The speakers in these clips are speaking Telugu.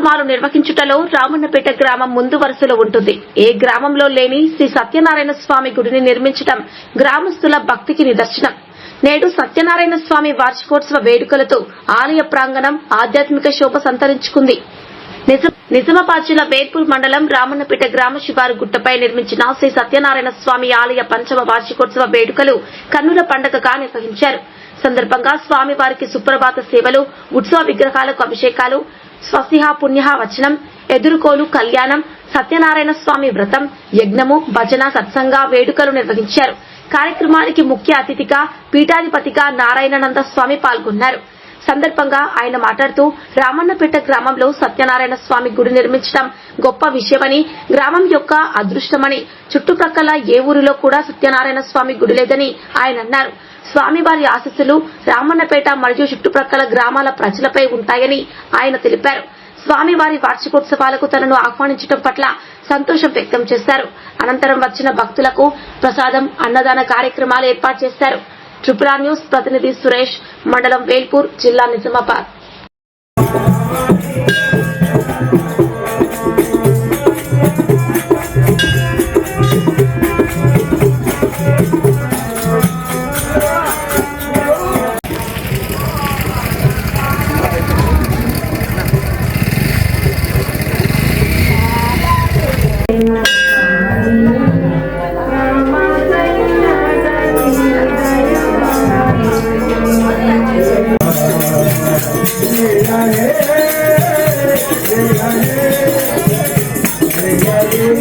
కార్యక్రమాలు నిర్వహించుటలో రామన్నపేట గ్రామం ముందు వరుసలో ఉంటుంది. ఏ గ్రామంలో లేని శ్రీ సత్యనారాయణ స్వామి గుడిని నిర్మించడం గ్రామస్తుల భక్తికి నిదర్శనం. నేడు సత్యనారాయణ స్వామి వార్షికోత్సవ వేడుకలతో ఆలయ ప్రాంగణం ఆధ్యాత్మిక శోభ సంతరించుకుంది. నిజామాబాద్ జిల్లా వేర్పూర్ మండలం రామన్నపేట గ్రామ శివారు గుట్టపై నిర్మించిన శ్రీ సత్యనారాయణ స్వామి ఆలయ పంచమ వార్షికోత్సవ వేడుకలు కన్నుల పండగగా నిర్వహించారు. సందర్భంగా స్వామివారికి సుప్రభాత సేవలు ఉత్సవ విగ్రహాలకు అభిషేకాలు స్వస్తిహ పుణ్య వచనం ఎదుర్కోలు కళ్యాణం సత్యనారాయణ స్వామి వ్రతం యజ్ఞము భజన సత్సంగ వేడుకలు నిర్వహించారు. కార్యక్రమానికి ముఖ్య అతిథిగా పీఠాధిపతిగా నారాయణానంద స్వామి పాల్గొన్నారు. సందర్భంగా ఆయన మాట్లాడుతూ రామన్నపేట గ్రామంలో సత్యనారాయణ స్వామి గుడి నిర్మించడం గొప్ప విషయమని గ్రామం యొక్క అదృష్టమని చుట్టుప్రక్కల ఏ ఊరిలో కూడా సత్యనారాయణ స్వామి గుడి లేదని ఆయన అన్నారు. స్వామివారి ఆశస్సులు రామన్నపేట మరియు చుట్టుప్రక్కల గ్రామాల ప్రజలపై ఉంటాయని ఆయన తెలిపారు. స్వామివారి వార్షికోత్సవాలకు తనను ఆహ్వానించడం పట్ల సంతోషం వ్యక్తం చేశారు. అనంతరం వచ్చిన భక్తులకు ప్రసాదం అన్నదాన కార్యక్రమాలు ఏర్పాటు చేశారు. ట్రిపుల్ ఆర్ న్యూస్ ప్రతినిధి సురేష్ మండలం వేల్పూర్ జిల్లా నిజామాబాద్.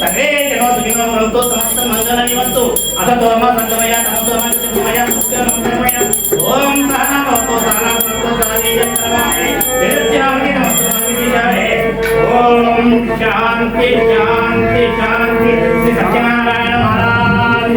సర్వే జనో సుఖినో సమస్త మంగళాని వంతు అసతో సంగమయ తమతో మా చిత్తమయ ఓం సహనా భవతో సహనా భవతో సహనీయం ప్రమాణే వేద్యామి ఓం శాంతి శాంతి శాంతి. శ్రీ సత్యనారాయణ మహారాజ్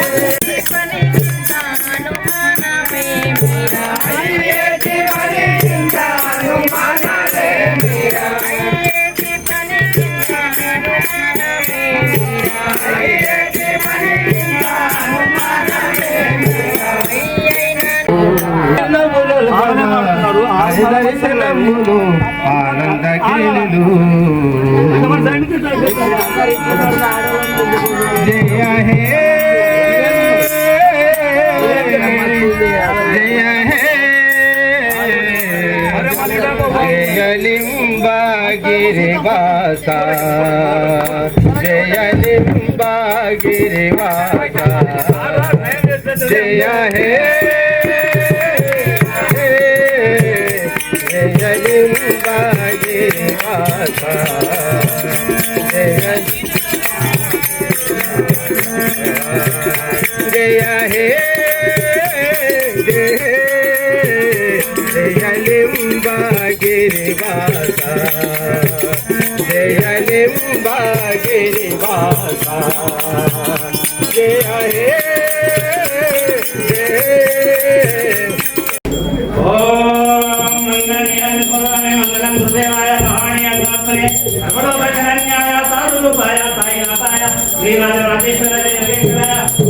దర్శనములు ఆనంద జయ హే. జయ హే. జయలింబాగిరివాస. జయలింబాగిరివాస. జయ హే జయలింబాగిరివాస జయ జయ హే జయలింబాగిరివాస జయలింబాగిరివాస జయ హే ఓం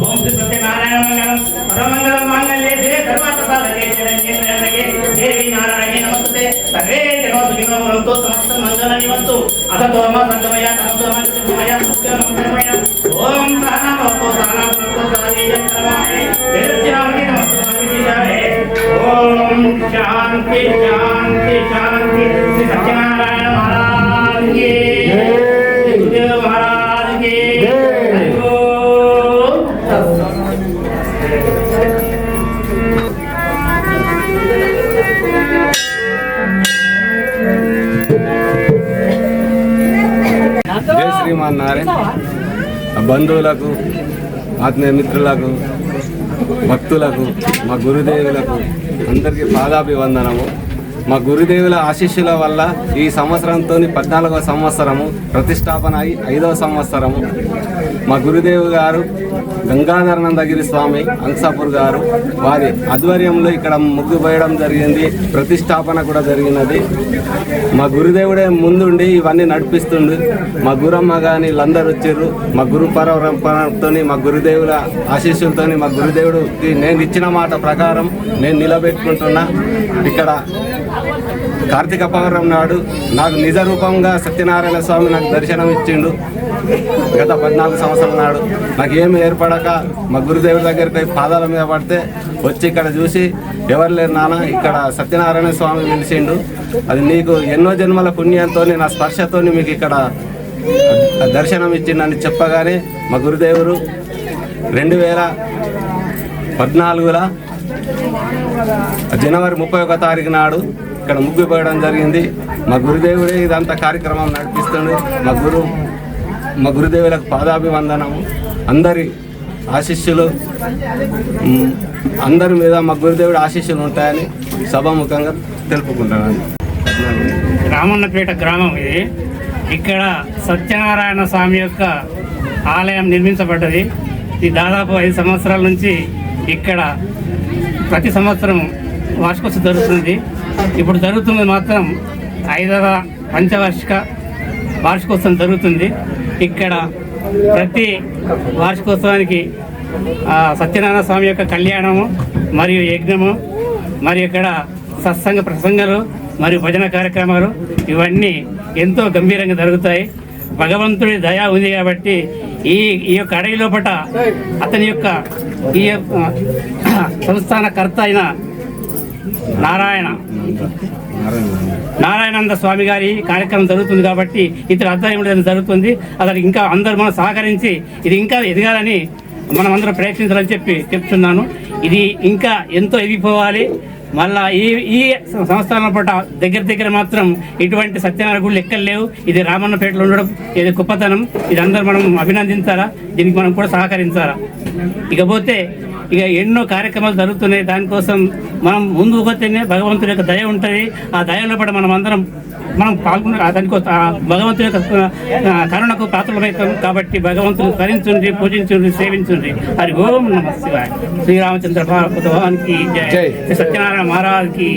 ఓం శ్రీ సత్యనారాయణ మంగళం పరమంగళం మాంగళ్యే దే ధర్మార్థ సాధకే దేవి నారాయణే నమస్తే సర్వే జనో సుఖినో సమస్త మంగళాని వంతు సంగమయ మంగళమయ ముఖ్య మంగళమయ ఓం నమస్కారం ఓం శాంతి శాంతి తత్సత్. జై బంధువులకు ఆత్మీయ మిత్రులకు భక్తులకు మా గురుదేవులకు అందరికీ పాదాభివందనము మా గురుదేవుల ఆశీస్సుల వల్ల ఈ సంవత్సరంతో పద్నాలుగవ సంవత్సరము ప్రతిష్టాపన అయి ఐదవ సంవత్సరము మా గురుదేవు గారు గంగాధరానందగిరి స్వామి అంసాపూర్ గారు వారి ఆధ్వర్యంలో ఇక్కడ ముగ్గు పోయడం జరిగింది. ప్రతిష్టాపన కూడా జరిగినది. మా గురుదేవుడే ముందుండి ఇవన్నీ నడిపిస్తుండు. మా గురమ్మ కానీ వీళ్ళందరూ వచ్చారు. మా గురు పరంపరతో మా గురుదేవుల ఆశీస్సులతో మా గురుదేవుడికి నేను ఇచ్చిన మాట ప్రకారం నేను నిలబెట్టుకుంటున్నా. ఇక్కడ కార్తీక పౌర్ణం నాడు నాకు నిజ రూపంగా సత్యనారాయణ స్వామి నాకు దర్శనం ఇచ్చిండు గత పద్నాలుగు సంవత్సరాలు నాడు నాకు ఏర్పడక మా గురుదేవుడి దగ్గరికి పాదాల మీద పడితే వచ్చి ఇక్కడ చూసి ఎవరు లేరు నాన్న ఇక్కడ సత్యనారాయణ స్వామి పిలిచిండు అది నీకు ఎన్నో జన్మల పుణ్యంతో నా స్పర్శతో మీకు ఇక్కడ దర్శనం ఇచ్చిండని చెప్పగానే మా గురుదేవుడు రెండు వేల పద్నాలుగులో జనవరి ముప్పై ఒక తారీఖు నాడు ఇక్కడ ముగ్గు పోయడం జరిగింది. మా గురుదేవుడే ఇదంతా కార్యక్రమం నడిపిస్తుండు. మా గురువు మా గురుదేవులకు పాదాభివందనము. అందరి ఆశీస్సులు అందరి మీద మా గురుదేవుడు ఆశీస్సులు ఉంటాయని సభాముఖంగా తెలుపుకుంటున్నాను. రామన్నపేట గ్రామం ఇది. ఇక్కడ సత్యనారాయణ స్వామి యొక్క ఆలయం నిర్మించబడ్డది. ఇది దాదాపు ఐదు సంవత్సరాల నుంచి ఇక్కడ ప్రతి సంవత్సరం వార్షికోత్సవం జరుగుతుంది. ఇప్పుడు జరుగుతుంది మాత్రం ఐదవ పంచవార్షిక వార్షికోత్సవం జరుగుతుంది. ఇక్కడ ప్రతి వార్షికోత్సవానికి సత్యనారాయణ స్వామి యొక్క కళ్యాణము మరియు యజ్ఞము మరియు ఇక్కడ సత్సంగ ప్రసంగాలు మరియు భజన కార్యక్రమాలు ఇవన్నీ ఎంతో గంభీరంగా జరుగుతాయి. భగవంతుడి దయ ఉంది కాబట్టి ఈ ఈ యొక్క అడవి లోపల అతని యొక్క ఈ యొక్క సంస్థానకర్త అయిన నారాయణ. నారాయణానంద స్వామి గారి కార్యక్రమం జరుగుతుంది కాబట్టి ఇతర అధ్యాయం జరుగుతుంది అతనికి ఇంకా అందరూ మనం సహకరించి ఇది ఇంకా ఎదగాలని మనం అందరం ప్రయత్నించాలని చెప్పి చెప్తున్నాను. ఇది ఇంకా ఎంతో ఎదిగిపోవాలి. మళ్ళా ఈ ఈ సంస్థల పట్ల దగ్గర దగ్గర మాత్రం ఇటువంటి సత్యనారాయణ గుళ్ళు ఎక్కడ లేవు. ఇది రామన్నపేటలో ఉండడం ఇది గొప్పతనం. ఇది అందరూ మనం అభినందించాలా? దీనికి మనం కూడా సహకరించాలా? ఇకపోతే ఇక ఎన్నో కార్యక్రమాలు జరుగుతున్నాయి. దానికోసం మనం ముందు పోతేనే భగవంతుడి యొక్క దయ ఉంటుంది. ఆ దయలో పడి మనం అందరం మనం పాల్గొన ఆ దానికోసం ఆ భగవంతుడి యొక్క కరుణకు పాత్రలమవుతాం కాబట్టి భగవంతుని స్మరించుండి పూజించుండి సేవించుండి హరి ఓం నమ శివాయ. శ్రీరామచంద్ర భగవానికి జయ. సత్యనారాయణ మహారాజ్కి